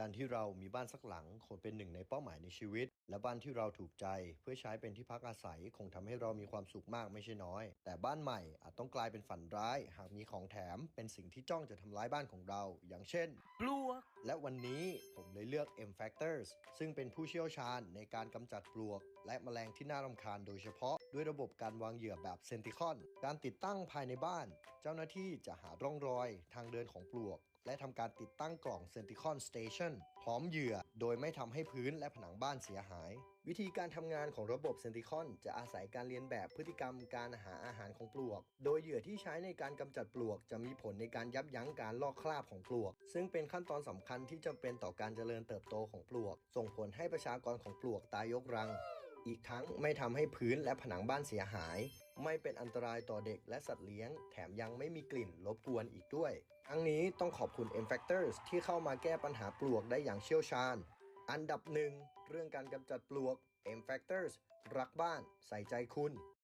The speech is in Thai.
การที่เรามีบ้านสักหลังคงเป็นหนึ่งในเป้าหมายในชีวิต และบ้านที่เราถูกใจเพื่อใช้เป็นที่พักอาศัยคงทำให้เรามีความสุขมากไม่ใช่น้อย แต่บ้านใหม่อาจต้องกลายเป็นฝันร้าย หากมีของแถมเป็นสิ่งที่จ้องจะทำร้ายบ้านของเรา อย่างเช่น ปลวกและวันนี้ผมเลยเลือก M Factors ซึ่งเป็นผู้เชี่ยวชาญในการกำจัดปลวก และแมลงที่น่ารำคาญโดยเฉพาะ ด้วยระบบการวางเหยื่อแบบเซนติคอน การติดตั้งภายในบ้าน เจ้าหน้าที่จะหาร่องรอยทางเดินของปลวก และทำการติดตั้งกล่องเซนติคอนสเตชันพร้อมเหยื่อ โดยไม่ทำให้พื้นและผนังบ้านเสียหายวิธีการทำงานของระบบเซนติคอนจะอาศัยการเรียนแบบพฤติกรรมการหาอาหารของปลวก โดยเหยื่อที่ใช้ในการกำจัดปลวก จะมีผลในการยับยั้งการลอกคราบของปลวก ซึ่งเป็นขั้นตอนสำคัญที่จำเป็นต่อการเจริญเติบโตของปลวก ส่งผลให้ประชากรของปลวกตายยกรัง อีกทั้งไม่ทำให้พื้นและผนังบ้านเสียหาย ไม่เป็นอันตรายต่อเด็กและสัตว์เลี้ยง แถมยังไม่มีกลิ่นรบกวนอีกด้วย ทั้งนี้ต้องขอบคุณ M Factors ที่เข้ามาแก้ปัญหาปลวกได้อย่างเชี่ยวชาญ อันดับหนึ่งเรื่องการกำจัดปลวก M Factors รักบ้านใส่ใจคุณ